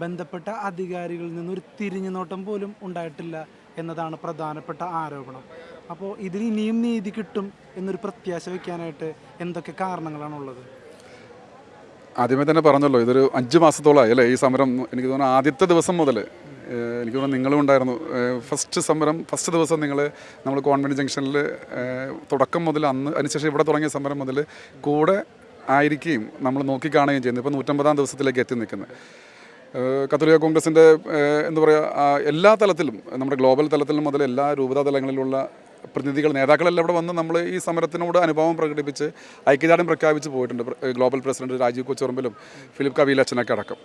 ബന്ധപ്പെട്ട അധികാരികളിൽ നിന്നൊരു തിരിഞ്ഞുനോട്ടം പോലും ഉണ്ടായിട്ടില്ല എന്നതാണ് പ്രധാനപ്പെട്ട ആരോപണം. അപ്പോൾ ഇതിന് ഇനിയും നീതി കിട്ടും എന്നൊരു പ്രത്യാശ വയ്ക്കാനായിട്ട് എന്തൊക്കെ കാരണങ്ങളാണുള്ളത്? ആദ്യമേ തന്നെ പറഞ്ഞല്ലോ ഇതൊരു അഞ്ച് മാസത്തോളമായി അല്ലേ? ഈ സമരം എനിക്ക് തോന്നുന്നു ആദ്യത്തെ ദിവസം മുതൽ എനിക്ക് തോന്നുന്നു നിങ്ങളും ഉണ്ടായിരുന്നു. ഫസ്റ്റ് സമരം ഫസ്റ്റ് ദിവസം നിങ്ങൾ നമ്മൾ കോൺവെന്റ് ജംഗ്ഷനിൽ തുടക്കം മുതൽ അന്ന് അതിനുശേഷം ഇവിടെ തുടങ്ങിയ സമരം മുതൽ കൂടെ ആയിരിക്കുകയും നമ്മൾ നോക്കിക്കാണുകയും ചെയ്യുന്നത് ഇപ്പോൾ നൂറ്റമ്പതാം ദിവസത്തിലേക്ക് എത്തി നിൽക്കുന്നത് കത്തോലിക്ക കോൺഗ്രസിന്റെ എന്താ പറയുക എല്ലാ തലത്തിലും നമ്മുടെ ഗ്ലോബൽ തലത്തിലും മുതൽ എല്ലാ രൂപതാ തലങ്ങളിലുള്ള പ്രതിനിധികൾ നേതാക്കളെല്ലാം ഇവിടെ വന്ന് നമ്മൾ ഈ സമരത്തിനോട് അനുഭവം പ്രകടിപ്പിച്ച് ഐക്യദാർഢ്യം പ്രഖ്യാപിച്ച് പോയിട്ടുണ്ട്. ഗ്ലോബൽ പ്രസിഡന്റ് രാജീവ് കൊച്ചുറമ്പിലും ഫിലിപ്പ് കവീലച്ചനൊക്കെ അടക്കം.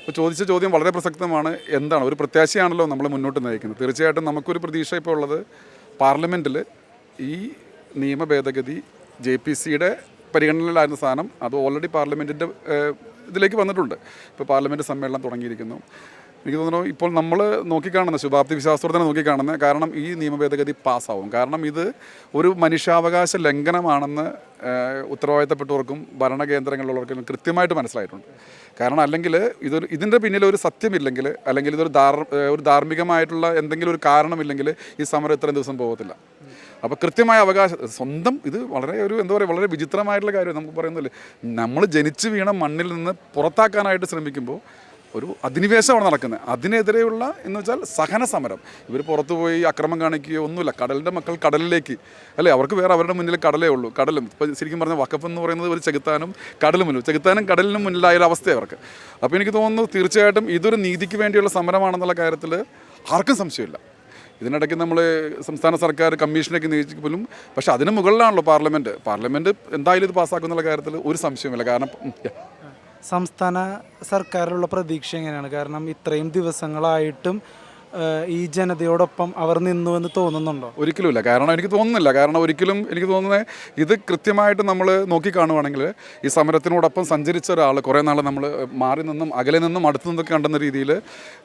ഇപ്പോൾ ചോദിച്ച ചോദ്യം വളരെ പ്രസക്തമാണ് എന്താണ്? ഒരു പ്രത്യാശയാണല്ലോ നമ്മൾ മുന്നോട്ട് നയിക്കുന്നത്. തീർച്ചയായിട്ടും നമുക്കൊരു പ്രതീക്ഷ ഇപ്പോൾ ഉള്ളത് പാർലമെന്റിൽ ഈ നിയമ ഭേദഗതി ജെ പി സിയുടെ പരിഗണനയിലായിരുന്ന സാധനം അത് ഓൾറെഡി പാർലമെന്റിന്റെ ഇതിലേക്ക് വന്നിട്ടുണ്ട്. ഇപ്പോൾ പാർലമെന്റ് സമ്മേളനം തുടങ്ങിയിരിക്കുന്നു. എനിക്ക് തോന്നുന്നു ഇപ്പോൾ നമ്മൾ നോക്കിക്കാണുന്ന ശുഭാപ്തി വിശ്വാസത്തോടെ തന്നെ നോക്കിക്കാണുന്ന കാരണം ഈ നിയമഭേദഗതി പാസ്സാവും. കാരണം ഇത് ഒരു മനുഷ്യാവകാശ ലംഘനമാണെന്ന് ഉത്തരവാദിത്തപ്പെട്ടവർക്കും ഭരണകേന്ദ്രങ്ങളിലുള്ളവർക്കും കൃത്യമായിട്ട് മനസ്സിലായിട്ടുണ്ട്. കാരണം അല്ലെങ്കിൽ ഇതൊരു ഇതിന്റെ പിന്നിൽ ഒരു സത്യമില്ലെങ്കിൽ അല്ലെങ്കിൽ ഇതൊരു ധാർ ഒരു ധാർമ്മികമായിട്ടുള്ള എന്തെങ്കിലും ഒരു കാരണമില്ലെങ്കിൽ ഈ സമരം ഇത്രയും ദിവസം പോകത്തില്ല. അപ്പോൾ കൃത്യമായ അവകാശം സ്വന്തം ഇത് വളരെ ഒരു എന്താ പറയുക വളരെ വിചിത്രമായിട്ടുള്ള കാര്യം നമുക്ക് പറയുന്നില്ലേ നമ്മൾ ജനിച്ചു വീണ മണ്ണിൽ നിന്ന് പുറത്താക്കാനായിട്ട് ശ്രമിക്കുമ്പോൾ ഒരു അധിനിവേശമാണ് നടക്കുന്നത്. അതിനെതിരെയുള്ള എന്ന് വെച്ചാൽ സഹന സമരം. ഇവർ പുറത്തു പോയി അക്രമം കാണിക്കുകയോ ഒന്നുമില്ല. കടലിന്റെ മക്കൾ കടലിലേക്ക് അല്ലേ? അവർക്ക് വേറെ അവരുടെ മുന്നിൽ കടലേ ഉള്ളൂ. കടലും ഇപ്പോൾ ശരിക്കും പറഞ്ഞാൽ വക്കഫ് എന്ന് പറയുന്നത് ഒരു ചെകുത്താനും കടലും മുന്നിൽ ചെകുത്താനും കടലിനും മുന്നിലായ ഒരു അവർക്ക്. അപ്പോൾ എനിക്ക് തോന്നുന്നു തീർച്ചയായിട്ടും ഇതൊരു നീതിക്ക് വേണ്ടിയുള്ള സമരമാണെന്നുള്ള കാര്യത്തിൽ ആർക്കും സംശയമില്ല. ഇതിനിടയ്ക്ക് നമ്മൾ സംസ്ഥാന സർക്കാർ കമ്മീഷനൊക്കെ നിയോഗിച്ചു പോലും പക്ഷേ അതിന് മുകളിലാണല്ലോ പാർലമെന്റ് പാർലമെന്റ് എന്തായാലും ഇത് പാസ്സാക്കുന്നുള്ള കാര്യത്തിൽ ഒരു സംശയമില്ല കാരണം സംസ്ഥാന സർക്കാരിലുള്ള പ്രതീക്ഷ എങ്ങനെയാണ്? കാരണം ഇത്രയും ദിവസങ്ങളായിട്ടും ഈ ജനതയോടൊപ്പം അവർ നിന്നു എന്ന് തോന്നുന്നുണ്ടോ? ഒരിക്കലുമില്ല. കാരണം എനിക്ക് തോന്നുന്നില്ല. കാരണം ഒരിക്കലും എനിക്ക് തോന്നുന്നത് ഇത് കൃത്യമായിട്ട് നമ്മൾ നോക്കി നോക്കിക്കാണുവാണെങ്കിൽ ഈ സമരത്തിനോടൊപ്പം സഞ്ചരിച്ച ഒരാൾ കുറേ നാൾ നമ്മൾ മാറി നിന്നും അകലെ നിന്നും അടുത്തു നിന്നൊക്കെ കണ്ടെന്ന രീതിയിൽ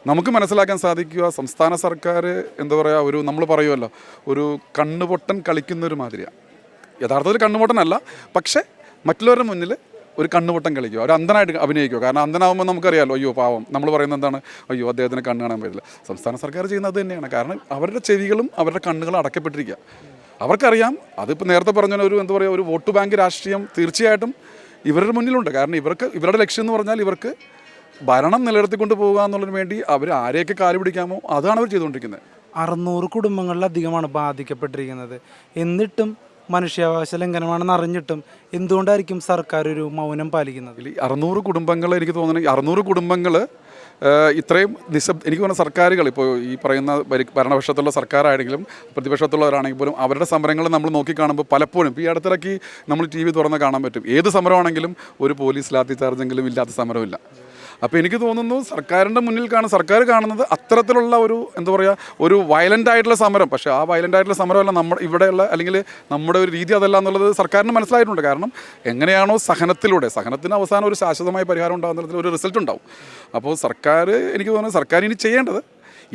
നമുക്ക് മനസ്സിലാക്കാൻ സാധിക്കുക. സംസ്ഥാന സർക്കാർ എന്താ പറയുക ഒരു നമ്മൾ പറയുമല്ലോ ഒരു കണ്ണുപൊട്ടൻ കളിക്കുന്ന ഒരു മാതിരിയാണ് യഥാർത്ഥത്തിൽ കണ്ണുപൊട്ടനല്ല. പക്ഷേ മറ്റുള്ളവരുടെ മുന്നിൽ ഒരു കണ്ണുപൊട്ടം കളിക്കുക. ഒരു അന്ധനായിട്ട് അഭിനയിക്കുക. കാരണം അന്ധനാകുമ്പോൾ നമുക്കറിയാമല്ലോ അയ്യോ പാവം. നമ്മൾ പറയുന്നത് എന്താണ്? അയ്യോ അദ്ദേഹത്തിന് കണ്ണ് കാണാൻ പറ്റില്ല. സംസ്ഥാന സർക്കാർ ചെയ്യുന്നത് തന്നെയാണ്. കാരണം അവരുടെ ചെവികളും അവരുടെ കണ്ണുകളും അടക്കപ്പെട്ടിരിക്കുക അവർക്കറിയാം അതിപ്പോൾ നേരത്തെ പറഞ്ഞ ഒരു എന്താ പറയുക ഒരു വോട്ട് ബാങ്ക് രാഷ്ട്രീയം തീർച്ചയായിട്ടും ഇവരുടെ മുന്നിലുണ്ട്. കാരണം ഇവർക്ക് ഇവരുടെ ലക്ഷ്യം എന്ന് പറഞ്ഞാൽ ഇവർക്ക് ഭരണം നിലനിർത്തിക്കൊണ്ട് പോകുക എന്നുള്ളതിന് വേണ്ടി അവർ ആരെയൊക്കെ കാൽ പിടിക്കാമോ അതാണ് അവർ ചെയ്തുകൊണ്ടിരിക്കുന്നത്. അറുന്നൂറ് കുടുംബങ്ങളിലധികമാണ് ബാധിക്കപ്പെട്ടിരിക്കുന്നത്. എന്നിട്ടും മനുഷ്യാവകാശ ലംഘനമാണെന്ന് അറിഞ്ഞിട്ടും എന്തുകൊണ്ടായിരിക്കും സർക്കാർ ഒരു മൗനം പാലിക്കുന്നത്? അറുന്നൂറ് കുടുംബങ്ങൾ എനിക്ക് തോന്നുന്നു അറുന്നൂറ് കുടുംബങ്ങൾ ഇത്രയും നിശബ് എനിക്ക് തോന്നുന്ന സർക്കാരുകൾ ഇപ്പോൾ ഈ പറയുന്ന ഭരണപക്ഷത്തുള്ള സർക്കാരാണെങ്കിലും പ്രതിപക്ഷത്തുള്ളവരാണെങ്കിൽ പോലും അവരുടെ സമരങ്ങൾ നമ്മൾ നോക്കി കാണുമ്പോൾ പലപ്പോഴും ഈ അടുത്തിടയ്ക്ക് നമ്മൾ ടി വി തുറന്ന് കാണാൻ പറ്റും. ഏത് സമരമാണെങ്കിലും ഒരു പോലീസ് ലാത്തി ചാർജെങ്കിലും ഇല്ലാത്ത സമരമില്ല. അപ്പോൾ എനിക്ക് തോന്നുന്നു സർക്കാരിന്റെ മുന്നിൽ കാണുന്ന സർക്കാർ കാണുന്നത് അത്തരത്തിലുള്ള ഒരു എന്താ പറയുക ഒരു വയലന്റ് ആയിട്ടുള്ള സമരം. പക്ഷേ ആ വയലന്റ് ആയിട്ടുള്ള സമരമല്ല നമ്മുടെ ഇവിടെയുള്ള അല്ലെങ്കിൽ നമ്മുടെ ഒരു രീതി അതല്ല എന്നുള്ളത് സർക്കാരിന് മനസ്സിലായിട്ടുണ്ട്. കാരണം എങ്ങനെയാണോ സഹനത്തിലൂടെ സഹനത്തിന് അവസാനം ഒരു ശാശ്വതമായ പരിഹാരം ഉണ്ടാകുന്നതിൽ ഒരു റിസൾട്ട് ഉണ്ടാവും. അപ്പോൾ സർക്കാർ എനിക്ക് തോന്നുന്നു സർക്കാർ ഇനി ചെയ്യേണ്ടത്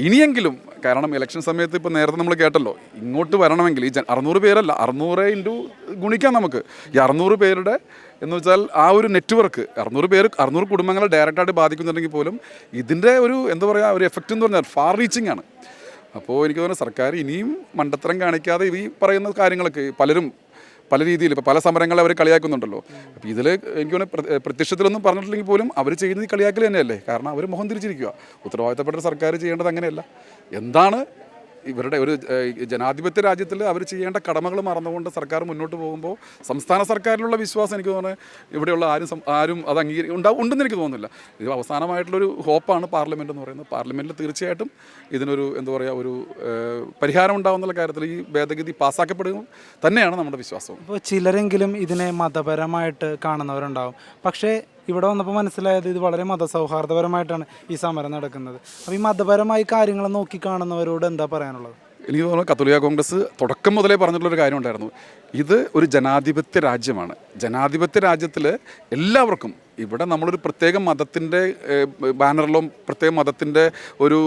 ഇനിയെങ്കിലും കാരണം ഇലക്ഷൻ സമയത്ത് ഇപ്പോൾ നേരത്തെ നമ്മൾ കേട്ടല്ലോ ഇങ്ങോട്ട് വരണമെങ്കിൽ ഈ അറുന്നൂറ് പേരല്ല അറുന്നൂറ് ഇന്റു ഗുണിക്കാം നമുക്ക്. ഈ അറുന്നൂറ് പേരുടെ എന്ന് വെച്ചാൽ ആ ഒരു നെറ്റ്വർക്ക് അറുന്നൂറ് പേര് അറുന്നൂറ് കുടുംബങ്ങളെ ഡയറക്റ്റായിട്ട് ബാധിക്കുന്നുണ്ടെങ്കിൽ പോലും ഇതിന്റെ ഒരു എന്താ പറയുക ഒരു എഫക്റ്റ് എന്ന് പറഞ്ഞാൽ ഫാർ റീച്ചിങ് ആണ്. അപ്പോൾ എനിക്ക് തോന്നുന്നു സർക്കാർ ഇനിയും മണ്ടത്തരം കാണിക്കാതെ ഈ പറയുന്ന കാര്യങ്ങളൊക്കെ പലരും പല രീതിയിൽ ഇപ്പോൾ പല സമരങ്ങളെ അവർ കളിയാക്കുന്നുണ്ടല്ലോ. അപ്പോൾ ഇതിൽ എനിക്ക് പ്രത്യക്ഷത്തിലൊന്നും പറഞ്ഞിട്ടില്ലെങ്കിൽ പോലും അവർ ചെയ്യുന്നത് കളിയാക്കൽ തന്നെയല്ലേ? കാരണം അവർ മുഖം തിരിച്ചിരിക്കുക ഉത്തരവാദിത്തപ്പെട്ട സർക്കാർ ചെയ്യേണ്ടത് അങ്ങനെയല്ല. എന്താണ് ഇവരുടെ ഒരു ജനാധിപത്യ രാജ്യത്തിൽ അവർ ചെയ്യേണ്ട കടമകൾ മറന്നുകൊണ്ട് സർക്കാർ മുന്നോട്ട് പോകുമ്പോൾ സംസ്ഥാന സർക്കാരിലുള്ള വിശ്വാസം എനിക്ക് തോന്നുന്നത് ഇവിടെയുള്ള ആരും ആരും അത് അംഗീകരി ഉണ്ടാവും ഉണ്ടെന്ന് എനിക്ക് തോന്നുന്നില്ല. ഇത് അവസാനമായിട്ടുള്ളൊരു ഹോപ്പാണ് പാർലമെന്റ് എന്ന് പറയുന്നത്. പാർലമെന്റിൽ തീർച്ചയായിട്ടും ഇതിനൊരു എന്താ പറയുക ഒരു പരിഹാരം ഉണ്ടാവുന്നുള്ള കാര്യത്തിൽ ഈ ഭേദഗതി പാസ്സാക്കപ്പെടുക തന്നെയാണ് നമ്മുടെ വിശ്വാസം ഇപ്പോൾ ചിലരെങ്കിലും ഇതിനെ മതപരമായിട്ട് കാണുന്നവരുണ്ടാവും. പക്ഷേ ഇവിടെ വന്നപ്പോൾ മനസ്സിലായത് ഇത് വളരെ മതസൗഹാർദ്ദപരമായിട്ടാണ് ഈ സമരം നടക്കുന്നത്. അപ്പോൾ ഈ മതപരമായി കാര്യങ്ങൾ നോക്കി കാണുന്നവരോട് എന്താ പറയാനുള്ളത്? എനിക്ക് തോന്നുന്നു കത്തോലിക്ക കോൺഗ്രസ് തുടക്കം മുതലേ പറഞ്ഞിട്ടുള്ളൊരു കാര്യം ഉണ്ടായിരുന്നു. ഇത് ഒരു ജനാധിപത്യ രാജ്യമാണ്. ജനാധിപത്യ രാജ്യത്തിൽ എല്ലാവർക്കും ഇവിടെ നമ്മളൊരു പ്രത്യേക മതത്തിന്റെ ബാനറിലോ പ്രത്യേക മതത്തിന്റെ ഒരു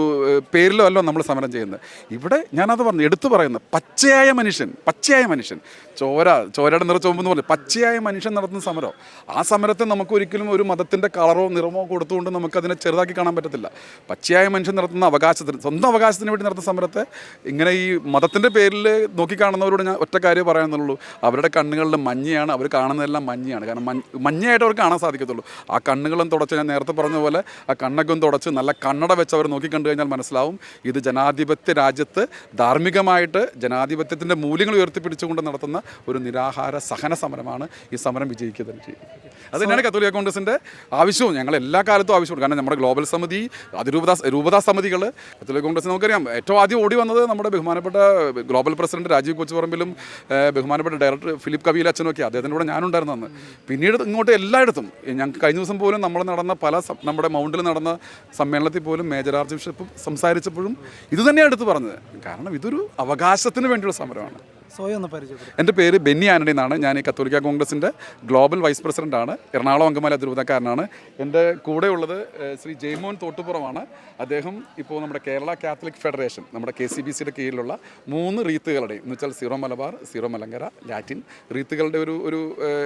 പേരിലോ അല്ലോ നമ്മൾ സമരം ചെയ്യുന്നത്. ഇവിടെ ഞാനത് പറഞ്ഞു എടുത്തു പറയുന്നത് പച്ചയായ മനുഷ്യൻ പച്ചയായ മനുഷ്യൻ. ചോര ചോരയുടെ നിറ പറഞ്ഞു പച്ചയായ മനുഷ്യൻ നടത്തുന്ന സമരം ആ സമരത്തെ നമുക്ക് ഒരിക്കലും ഒരു മതത്തിന്റെ കളറോ നിറമോ കൊടുത്തുകൊണ്ട് നമുക്കതിനെ ചെറുതാക്കി കാണാൻ പറ്റത്തില്ല. പച്ചയായ മനുഷ്യൻ നടത്തുന്ന അവകാശത്തിന് സ്വന്തം അവകാശത്തിന് വേണ്ടി നടത്തുന്ന സമരത്തെ ഇങ്ങനെ ഈ മതത്തിന്റെ പേരിൽ നോക്കിക്കാണുന്നവരോട് ഞാൻ ഒറ്റ കാര്യം പറയാനുള്ളൂ. അവരുടെ കണ്ണുകളിൽ മഞ്ഞയാണ് അവർ കാണുന്നതെല്ലാം മഞ്ഞയാണ്. കാരണം മഞ്ഞയായിട്ട് അവർ കാണാൻ സാധിക്കത്തുള്ളൂ. ആ കണ്ണുകളും തുടച്ച് ഞാൻ നേരത്തെ പറഞ്ഞ പോലെ ആ കണ്ണകും തുടച്ച് നല്ല കണ്ണട വെച്ച് അവർ നോക്കിക്കണ്ടു കഴിഞ്ഞാൽ മനസ്സിലാവും. ഇത് ജനാധിപത്യ രാജ്യത്ത് ധാർമ്മികമായിട്ട് ജനാധിപത്യത്തിന്റെ മൂല്യങ്ങൾ ഉയർത്തിപ്പിടിച്ചുകൊണ്ട് നടത്തുന്ന ഒരു നിരാഹാര സഹന സമരമാണ് ഈ സമരം വിജയിക്കുക തന്നെ ചെയ്യും അത് തന്നെയാണ് കത്തോലിക്ക കോൺഗ്രസിന്റെ ആവശ്യവും. ഞങ്ങൾ എല്ലാ കാലത്തും ആവശ്യമുണ്ട് കാരണം നമ്മുടെ ഗ്ലോബൽ സമിതി അതിരൂപതാ രൂപതാ സമിതികൾ കത്തോലിക്ക കോൺഗ്രസ് നമുക്കറിയാം. ഏറ്റവും ആദ്യം ഓടി വന്നത് നമ്മുടെ ബഹുമാനപ്പെട്ട ഗ്ലോബൽ പ്രസിഡന്റ് രാജീവ് കൊച്ചുപറമ്പിലും ബഹുമാനപ്പെട്ട ഡയറക്ടർ ഫിലിപ്പ് കവിയിൽ അച്ഛനൊക്കെ അദ്ദേഹത്തിന്റെ കൂടെ ഞാനുണ്ടായിരുന്നു അന്ന്. പിന്നീട് ഇങ്ങോട്ട് എല്ലായിടത്തും ഞങ്ങൾക്ക് കഴിഞ്ഞ ദിവസം പോലും നമ്മൾ നടന്ന പല നമ്മുടെ മൗണ്ടിൽ നടന്ന സമ്മേളനത്തിൽ പോലും മേജർ ആർച്ച് ബിഷപ്പ് സംസാരിച്ചപ്പോഴും ഇതുതന്നെയാണ് എടുത്ത് പറഞ്ഞത്. കാരണം ഇതൊരു അവകാശത്തിന് വേണ്ടിയുള്ള സമരമാണ്. എന്റെ പേര് ബെന്നി ആന്റണി എന്നാണ്. ഞാൻ ഈ കത്തോലിക്ക കോൺഗ്രസിന്റെ ഗ്ലോബൽ വൈസ് പ്രസിഡന്റാണ്. എറണാകുളം അങ്കമാലി അതിരൂപതക്കാരനാണ്. എന്റെ കൂടെയുള്ളത് ഏഹ്, ശ്രീ ജെയ്മോൻ തോട്ടുപുറമാണ്. അദ്ദേഹം ഇപ്പോൾ നമ്മുടെ കേരള കാത്തലിക് ഫെഡറേഷൻ നമ്മുടെ കെ സി ബി സിയുടെ കീഴിലുള്ള മൂന്ന് റീത്തുകളുടെ എന്ന് വെച്ചാൽ syro Malabar syro Malankara Latin റീത്തുകളുടെ ഒരു ഒരു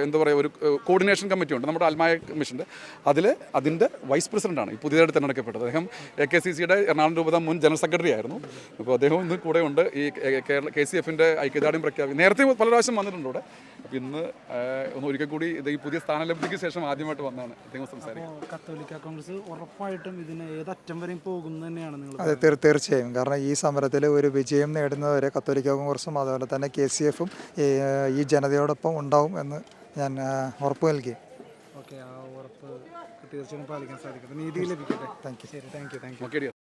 എന്താ പറയുക ഒരു കോർഡിനേഷൻ കമ്മിറ്റി ഉണ്ട്. നമ്മുടെ അൽമായ കമ്മീഷന്റെ അതിൽ അതിന്റെ വൈസ് പ്രസിഡന്റാണ് ഈ പുതിയതായിട്ട് തിരഞ്ഞെടുക്കപ്പെട്ടത് അദ്ദേഹം എ കെ സി സിയുടെ എറണാകുളം രൂപത മുൻ ജനറൽ സെക്രട്ടറി ആയിരുന്നു. അപ്പോൾ അദ്ദേഹം ഇന്ന് കൂടെ ഉണ്ട് ഈ കേരള കെ സി എഫിന്റെ ഐക്യദാർഢ്യം പ്രഖ്യാപിക്കും നേരത്തെ പല പ്രാവശ്യം വന്നിട്ടുണ്ട് ഇവിടെ. അപ്പോൾ ഇന്ന് ഒന്ന് ഒരിക്കൽ കൂടി ഇത് ഈ പുതിയ സ്ഥാനലബ്ധിക്ക് ശേഷം ആദ്യമായിട്ട് വന്നാണ് അദ്ദേഹം സംസാരിക്കുന്നത്. അപ്പോൾ കത്തോലിക്ക കോൺഗ്രസ് ഉറപ്പായിട്ടും ഇതിന് ഏതറ്റം വരെയും പോകും തന്നെയാണ് നിങ്ങൾ അതെ തീർ തീർച്ചയായും. കാരണം ഈ സമരത്തിൽ ഒരു വിജയം നേടുന്നവരെ കത്തോലിക്ക കോൺഗ്രസും അതുപോലെ തന്നെ കെ സി എഫും ഈ ജനതയോടൊപ്പം ഉണ്ടാവും എന്ന് ഞാൻ ഉറപ്പ് നൽകി. ഓക്കെ ആ ഉറപ്പ് തീർച്ചയായും പാലിക്കാൻ സാധിക്കട്ടെ നീതി ലഭിക്കട്ടെ. Thank you. ശരി താങ്ക് യു താങ്ക് യു.